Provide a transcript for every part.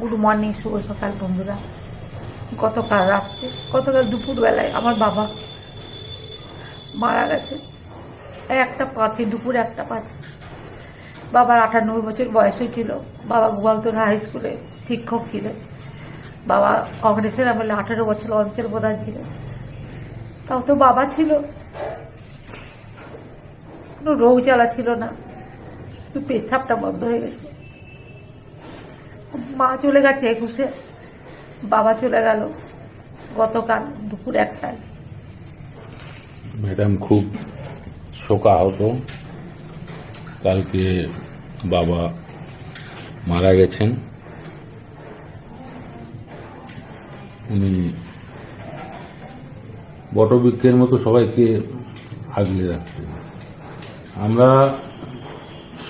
Good morning শুভ সকাল, বন্ধুরা। গতকাল রাত্রে, গতকাল দুপুরবেলায় আমার বাবা মারা গেছে। একটা পাঁচে, দুপুর একটা পাঁচে। বাবার আটানব্বই বছর বয়স হয়েছিল বাবা গোয়ালতোড় হাই স্কুলে শিক্ষক ছিলেন। বাবা কংগ্রেসের আমলে আঠারো বছর অঞ্চল প্রধান ছিলেন। তাও তো বাবা ছিল। কোনো রোগ জ্বালা ছিল না। একটু পেচ্ছাপটা বন্ধ হয়ে গেছে। মা চলে গেছে একুশে। বাবা চলে গেল গতকাল দুপুর একটায়। ম্যাডাম খুব শোকাহত। কালকে বাবা মারা গেছেন। উনি বটবৃক্ষের মতো সবাইকে আগলে রাখতেন। আমরা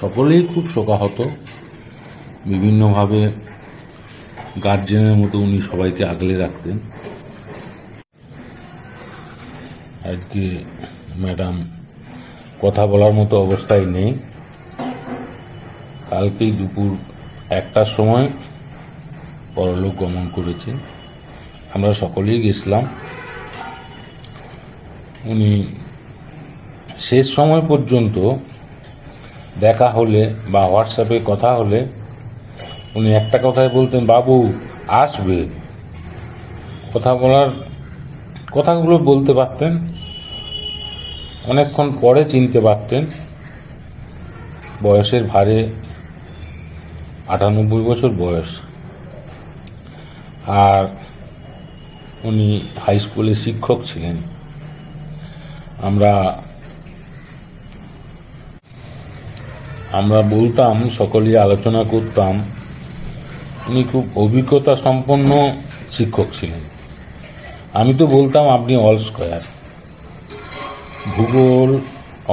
সকলেই খুব শোকাহত। বিভিন্নভাবে গার্জেনের মতো উনি সবাইকে আগলে রাখতেন। আজকে ম্যাডাম কথা বলার মতো অবস্থায় নেই। কালকেই দুপুর একটার সময় পরলোক গমন করেছে। আমরা সকলেই গেছিলাম। উনি শেষ সময় পর্যন্ত দেখা হলে বা হোয়াটসঅ্যাপে কথা হলে উনি একটা কথাই বলতেন, বাবু, আসবে। কথা বলার কথাগুলো বলতে পারতেন, অনেকক্ষণ পরে চিনতে পারতেন। বয়সের ভারে আটানব্বই বছর বয়স। আর উনি হাই স্কুলে শিক্ষক ছিলেন। আমরা আমরা বলতাম, সকলেই আলোচনা করতাম। উনি খুব অভিজ্ঞতা সম্পন্ন শিক্ষক ছিলেন। আমি তো বলতাম আপনি অল স্কয়ার ভূগোল,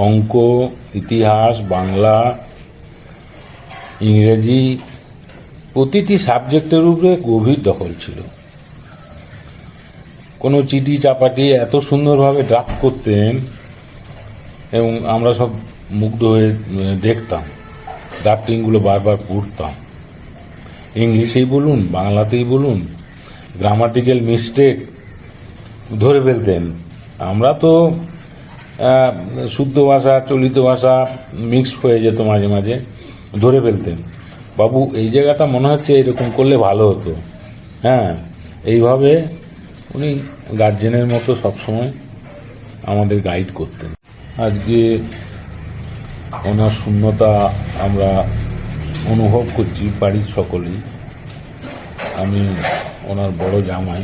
অঙ্ক, ইতিহাস, বাংলা, ইংরেজি, প্রতিটি সাবজেক্টের উপরে গভীর দখল ছিল। কোনো চিঠি চাপাটি এত সুন্দরভাবে ড্রাফট করতেন এবং আমরা সব মুগ্ধ হয়ে দেখতাম। ড্রাফটিংগুলো বারবার পড়তাম ইংলিশেই বলুন, বাংলাতেই বলুন গ্রামাটিক্যাল মিস্টেক ধরে ফেলতেন। আমরা তো শুদ্ধ ভাষা, চলিত ভাষা মিক্সড হয়ে যেত মাঝে মাঝে, ধরে ফেলতেন। বাবু, এই জায়গাটা মনে হচ্ছে এরকম করলে ভালো হতো। হ্যাঁ এইভাবে উনি গার্জেনের মতো সবসময় আমাদের গাইড করতেন। আজকে ওনার শূন্যতা আমরা অনুভব করছি, বাড়ির সকলেই। আমি ওনার বড় জামাই।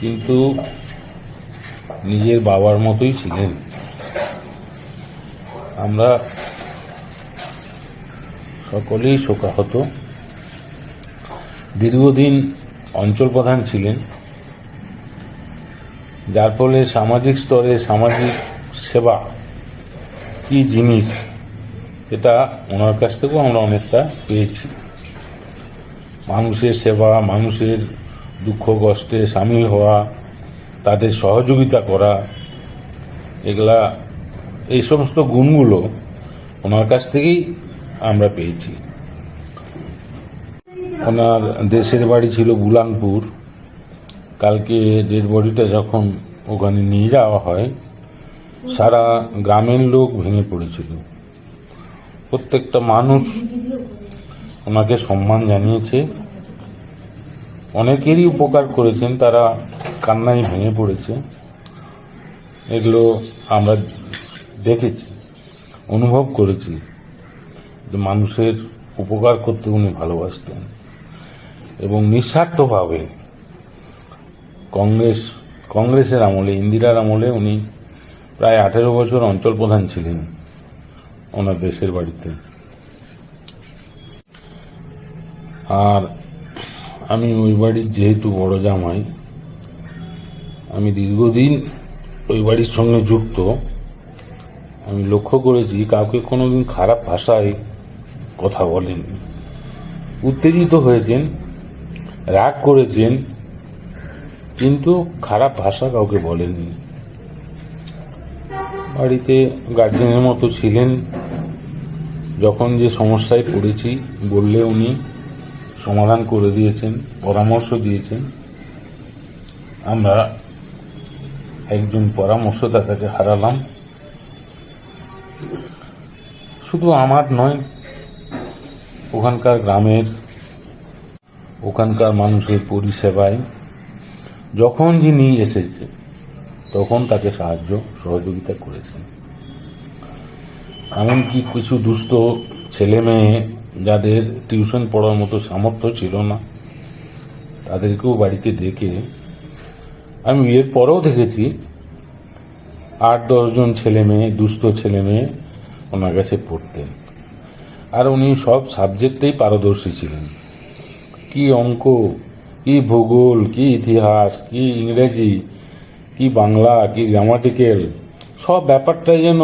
কিন্তু নিজের বাবার মতোই ছিলেন। আমরা সকলেই শোকাহত। দীর্ঘদিন অঞ্চল প্রধান ছিলেন। যার ফলে সামাজিক স্তরে সামাজিক সেবা কি জিনিস এটা ওনার কাছ থেকেও আমরা অনেকটা পেয়েছি। মানুষের সেবা, মানুষের দুঃখ, কষ্টে সামিল হওয়া, তাদের সহযোগিতা করা, এগুলা, এই সমস্ত গুণগুলো ওনার কাছ থেকেই আমরা পেয়েছি। ওনার দেশের বাড়ি ছিল বুলানপুর। কালকে ডেড বডিটা যখন ওখানে নিয়ে যাওয়া হয়, সারা গ্রামের লোক ভেঙে পড়েছিল। প্রত্যেকটা মানুষ ওনাকে সম্মান জানিয়েছে। অনেকেরই উপকার করেছেন, তারা কান্নায় ভেঙে পড়েছে। এগুলো আমরা দেখেছি, অনুভব করেছি যে মানুষের উপকার করতে উনি ভালোবাসতেন এবং নিঃস্বার্থভাবে কংগ্রেস, কংগ্রেসের আমলে, ইন্দিরার আমলে উনি প্রায় আঠেরো বছর অঞ্চল প্রধান ছিলেন। ওনার দেশের বাড়িতে। আর আমি ওই বাড়ির যেহেতু বড় জামাই, আমি দীর্ঘদিন ওই বাড়ির সঙ্গে যুক্ত। আমি লক্ষ্য করেছি, কাউকে কোনোদিন খারাপ ভাষায় কথা বলেননি। উত্তেজিত হয়েছেন, রাগ করেছেন, কিন্তু খারাপ ভাষা কাউকে বলেননি। বাড়িতে গার্জেনের মতো ছিলেন। যখন যে সমস্যায় পড়েছি, বললে উনি সমাধান করে দিয়েছেন, পরামর্শ দিয়েছেন। আমরা একজন পরামর্শদাতাকে হারালাম। শুধু আমার নয়, ওখানকার গ্রামের, ওখানকার মানুষের পরিষেবায়, যখন যিনি এসেছে তখন তাকে সাহায্য সহযোগিতা করেছেন এমনকি কিছু দুস্থ ছেলে মেয়ে যাদের টিউশন পড়ার মতো সামর্থ্য ছিল না, তাদেরকেও বাড়িতে ডেকে আমি এর পরেও দেখেছি আট দশজন ছেলে মেয়ে, দুস্থ ছেলে মেয়ে ওনার কাছে পড়তেন। আর উনি সব সাবজেক্টেই পারদর্শী ছিলেন। কি অঙ্ক, কি ভূগোল, কি ইতিহাস, কি ইংরেজি কি বাংলা, কি গ্রামাটিক্যাল সব ব্যাপারটাই যেন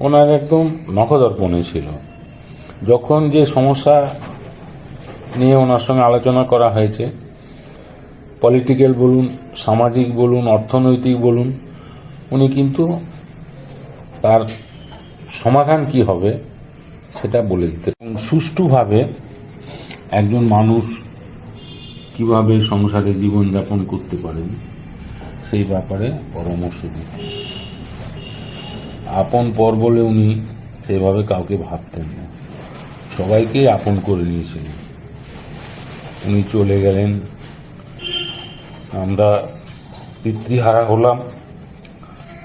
ওনার একদম নখদর্পণে ছিল। যখন যে সমস্যা নিয়ে ওনার সঙ্গে আলোচনা করা হয়েছে পলিটিক্যাল বলুন, সামাজিক বলুন, অর্থনৈতিক বলুন, উনি কিন্তু তার সমাধান কি হবে সেটা বলে এবং সুষ্ঠুভাবে একজন মানুষ কীভাবে সংসারে জীবনযাপন করতে পারেন সেই ব্যাপারে পরামর্শ দিতেন। আপন পর বলে উনি সেভাবে কাউকে ভাবতেন না। সবাইকেই আপন করে নিয়েছিলেন। উনি চলে গেলেন। আমরা পিতৃহারা হলাম,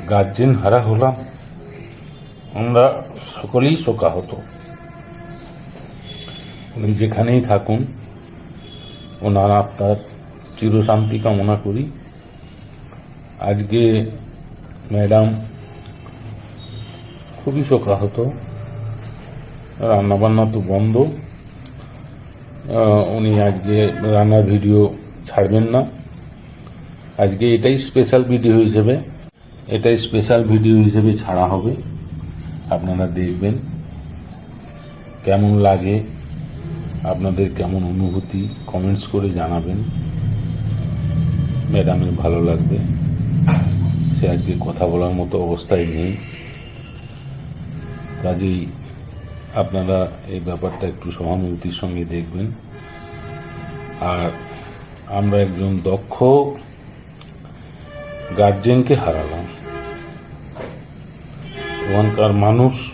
গার্জেন হারা হলাম। আমরা সকলেই শোকাহত। উনি যেখানেই থাকুন, ওনার আত্মার চিরশান্তি কামনা করি। আজকে ম্যাডাম খুবই শোকাহত। রান্নাবান্না তো বন্ধ। উনি আজকে রান্নার ভিডিও ছাড়বেন না। আজকে এটাই স্পেশাল ভিডিও হিসেবে, এটাই স্পেশাল ভিডিও হিসেবে ছাড়া হবে। আপনারা দেখবেন কেমন লাগে, আপনাদের কেমন অনুভূতি কমেন্টস করে জানাবেন। ম্যাডামের ভালো লাগবে। সে আজকে কথা বলার মতো অবস্থায় নেই। কাজেই আপনারা এই ব্যাপারটা একটু সহানুভূতির সঙ্গে দেখবেন। আর আমরা একজন দক্ষ গার্জেনকে হারালাম। ওখানকার মানুষ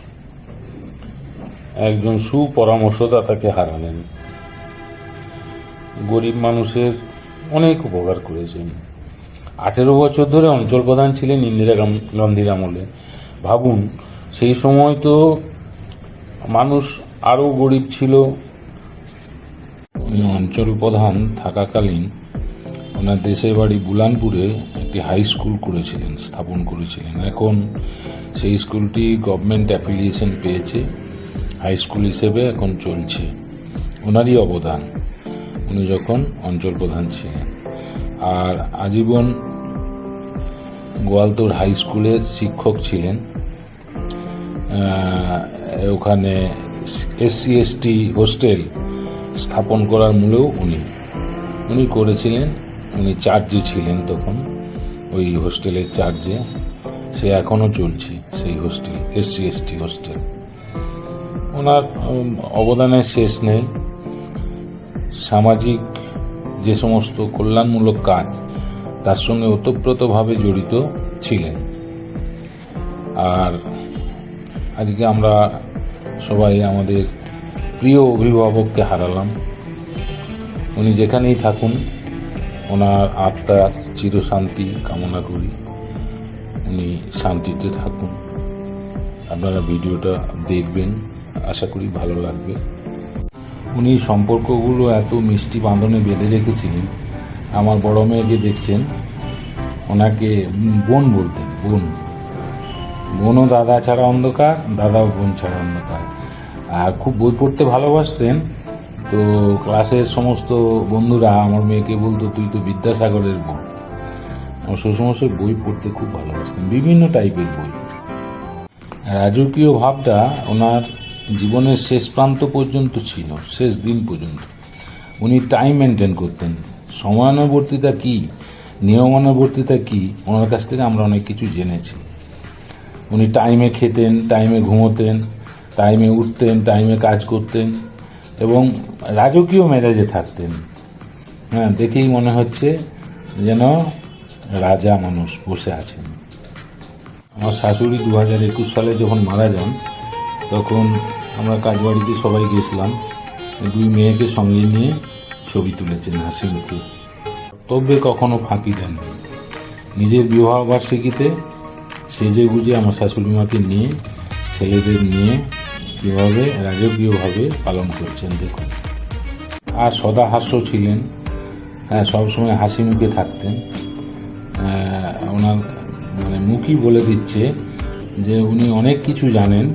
একজন সুপরামর্শদাতাকে হারালেন। গরিব মানুষের অনেক উপকার করেছেন। আঠেরো বছর ধরে অঞ্চল প্রধান ছিলেন ইন্দিরা গান্ধীর আমলে ভাবুন, সেই সময় তো মানুষ আরও গরিব ছিল। অঞ্চল প্রধান থাকাকালীন ওনার দেশের বাড়ি বুলানপুরে একটি হাই স্কুল করেছিলেন, স্থাপন করেছিলেন। এখন সেই স্কুলটি গভর্নমেন্ট অ্যাফিলিয়েশন পেয়েছে, হাই স্কুল হিসেবে এখন চলছে। ওনারই অবদান, উনি যখন অঞ্চল প্রধান ছিলেন। আর আজীবন গোয়ালতোড় হাই স্কুলের শিক্ষক ছিলেন। ওখানে এসসি এসটি হোস্টেল স্থাপন করার মূলেও উনি। উনি করেছিলেন, উনি চার্জে ছিলেন তখন, ওই হোস্টেলের চার্জে। সে এখনও চলছে সেই হোস্টেল এসসি এসটি হোস্টেল। ওনার অবদানের শেষ নেই। সামাজিক যে সমস্ত কল্যাণমূলক কাজ তার সঙ্গে ওতপ্রোতভাবে জড়িত ছিলেন। আর আজকে আমরা সবাই আমাদের প্রিয় অভিভাবককে হারালাম। উনি যেখানেই থাকুন, ওনার আত্মার চিরশান্তি কামনা করি। উনি শান্তিতে থাকুন। আপনারা ভিডিওটা দেখবেন, আশা করি ভালো লাগবে। উনি সম্পর্কগুলো এত মিষ্টি বাঁধনে বেঁধে রেখেছিলেন আমার বড় মেয়েকে দেখছেন, ওনাকে বোন বলতেন, বোন। বোনও দাদা ছাড়া অন্ধকার, দাদাও বোন ছাড়া অন্ধকার। আর খুব বই পড়তে ভালোবাসতেন, তো ক্লাসের সমস্ত বন্ধুরা আমার মেয়েকে বলতো, তুই তো বিদ্যাসাগরের বোন আমার শ্বশুরমশাই বই পড়তে খুব ভালোবাসতেন, বিভিন্ন টাইপের বই। রাজকীয় ভাবটা ওনার জীবনের শেষ প্রান্ত পর্যন্ত ছিল, শেষ দিন পর্যন্ত। উনি টাইম মেনটেন করতেন। সময়ানুবর্তিতা কি? নিয়মানুবর্তিতা কি? ওনার কাছ থেকে আমরা অনেক কিছু জেনেছি। উনি টাইমে খেতেন টাইমে ঘুমোতেন টাইমে উঠতেন টাইমে কাজ করতেন এবং রাজকীয় মেজাজে থাকতেন। হ্যাঁ দেখেই মনে হচ্ছে যেন রাজা মানুষ বসে আছেন। আমার শাশুড়ি দু হাজার একুশ সালে যখন মারা যান, তখন আমরা কাজবাড়িতে সবাই গেছিলাম। দুই মেয়েকে সঙ্গে নিয়ে ছবি তুলেছেন হাসি মুখে কর্তব্যে কখনো ফাঁকি দেননি। নিজের বিবাহ বার্ষিকীতে সেজে গুজে আমার শাশুড়ি মাকে নিয়ে, ছেলেদের নিয়ে কীভাবে রাজকীয়ভাবে পালন করছেন দেখুন। আর সদা হাস্য ছিলেন। হ্যাঁ সবসময় হাসি মুখে থাকতেন ওনার মানে মুখই বলে দিচ্ছে যে উনি অনেক কিছু জানেন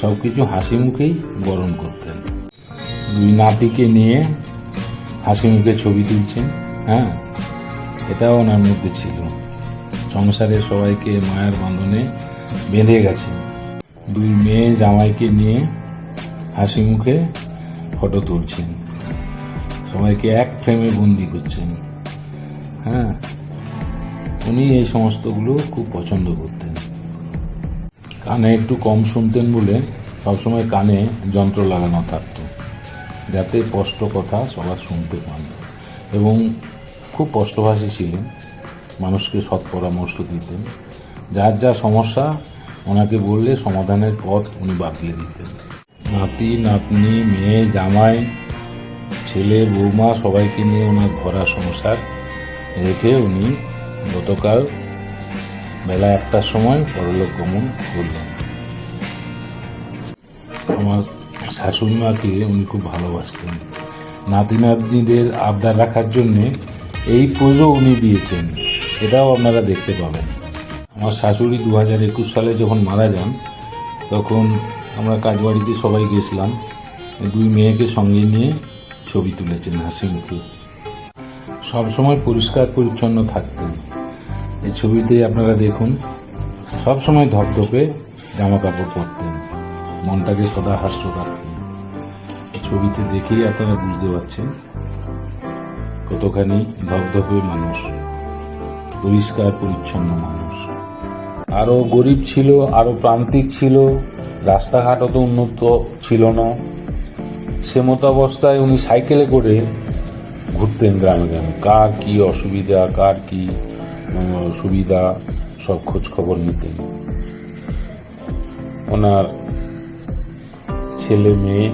সব কিছু হাসি মুখেই বরণ করতেন। দুই নাতিকে নিয়ে হাসি মুখে ছবি তুলছেন হ্যাঁ? এটাও ওনার মধ্যে ছিল। সংসারে সবাইকে মায়ের বন্ধনে বেঁধে গেছেন দুই মেয়ে জামাইকে নিয়ে হাসি মুখে ফটো তুলছেন। সবাইকে এক ফ্রেমে বন্দি করছেন হ্যাঁ? উনি এই সমস্তগুলো খুব পছন্দ করতেন। কানে একটু কম শুনতেন বলে সবসময় কানে যন্ত্র লাগানো থাকতো। যাতে স্পষ্ট কথা সবার শুনতে পান। এবং খুব স্পষ্টভাষী ছিলেন, মানুষকে সৎ পরামর্শ দিতেন। যার যা সমস্যা, ওনাকে বললে সমাধানের পথ উনি বাতলে দিতেন। নাতি, নাতনি, মেয়ে, জামাই, ছেলে, বৌমা সবাইকে নিয়ে ওনার ভরা সংসার রেখে উনি গতকাল বেলা একটার সময় পরলোক গমন করলেন। আমার শাশুড়ি মাকে উনি খুব ভালোবাসতেন। নাতি নাতনিদের আবদার রাখার জন্য এই পুজো উনি দিয়েছেন, এটাও আপনারা দেখতে পাবেন। আমার শাশুড়ি দু হাজার একুশ সালে যখন মারা যান, তখন আমরা কাজবাড়িতে সবাই গেছিলাম। দুই মেয়েকে সঙ্গে নিয়ে ছবি তুলেছেন হাসি মুখে। সবসময় পরিষ্কার পরিচ্ছন্ন থাকতেন। এই ছবিতে আপনারা দেখুন, সবসময় ধপধপে জামা কাপড় পরতেন। মনটাকে সদা হাস্য রাখতেন ছবিতে দেখেই আপনারা বুঝতে পারছেন কতখানি ধপধপে মানুষ, পরিষ্কার, পরিচ্ছন্ন মানুষ। আরও গরিব ছিল আরও প্রান্তিক ছিল রাস্তাঘাট অত উন্নত ছিল না। সে মতো অবস্থায় উনি সাইকেলে করে ঘুরতেন গ্রামে গ্রামে। কার কি অসুবিধা, কার কি সুবিধা, সব খোঁজ খবর নিতেন। ওনার ছেলে মেয়ে,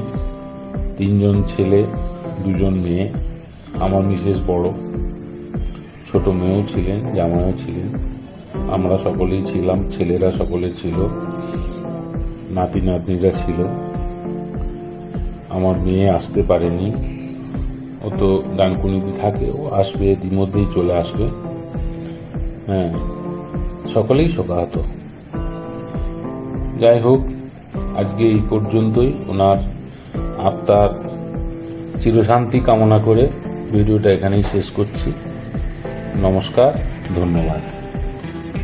তিনজন ছেলে, দুজন মেয়ে, আমার মিসেস বড়। ছোট মেয়েও ছিলেন, জামাইও ছিলেন। আমরা সকলেই ছিলাম, ছেলেরা সকলে ছিল, নাতি নাতনিরা ছিল। আমার মেয়ে আসতে পারেনি। ও তো ডানকুনিতে থাকে, ও আসবে, ইতিমধ্যেই চলে আসবে। হ্যাঁ সকলেই শোকাহত। যাই হোক আজকে এই পর্যন্তই। ওনার আত্মার চিরশান্তি কামনা করে ভিডিওটা এখানেই শেষ করছি। নমস্কার, ধন্যবাদ।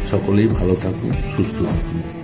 সকলেই ভালো থাকুন, সুস্থ থাকুন।